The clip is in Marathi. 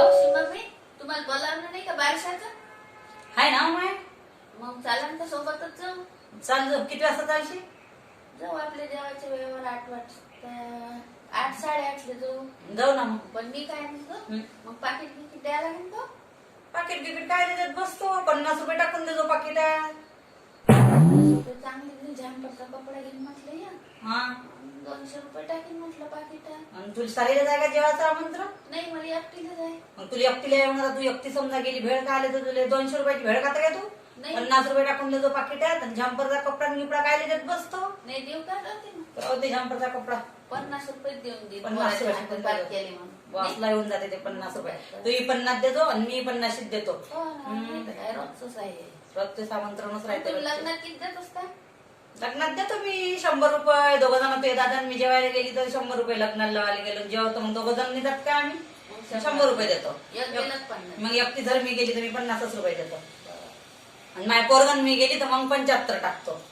काहो सीमाबाई तुम्हाला बोलावलं नाही का बारशाचं? हाय ना माय. मग चाला ना सोबतच जाऊ. चाल जाऊ. किती वाजता चालशी जाऊ आपल्या देवाच्या वेळेवर आठ वाजता आठ साडेआठला जाऊ. जाऊ ना मग. पण मी काय म्हणतो? हं. मग पाकिट बिकिट द्यायला लागेल तो पाकिट बिकिट काय देतात? बसतो. पन्नास रुपये टाकून देतो पाकिटात. तो चांगली झॅम्परचा कपडा घेऊन म्हटलं या. हा. दोनशे रुपये टाकीन म्हटलं पाकिटात आणि तुला सारीला जाय का जेवायचं आमंत्रण? नाही मला एकटीला जाय मग तुला एकटीला येणार तू एकटी समजा गेली भेळ का आले तर तुला दोनशे रुपयाची भेळ खाता का तू. नाही. पन्नास रुपये टाकून देतो पाकिटात आणि झंपरचा कपडा आणि निपडा काय देत बसतो नाही देऊ का जाते ना राहू दे झंपरचा कपडा. पन्नास रुपये देऊन दे. पन्नास पोराच्या रुपये. हातात म्हणून. वासला येऊन जाते ते पन्नास रुपये. तू ही पन्नास देतो आणि मी पन्नाशीत देतो. हो ना, नाही तर काय रोजचंच आहे. रोजचे आमंत्रणच तुम्ही राहते लग्नात किती देत असता? लग्नात देतो मी शंभर रुपये दोघ जण ते दादा आणि मी जेवायला गेली तर शंभर रुपये लग्नाला लावायला गेलो. जेवतो मग दोघ जण देतात का आम्ही? शंभर रुपये देतो. मग एकटी जर मी गेली तर मी पन्नासच रुपये देतो. आणि माझ्या पोरगण मी गेली तर मग पंच्याहत्तर टाकतो.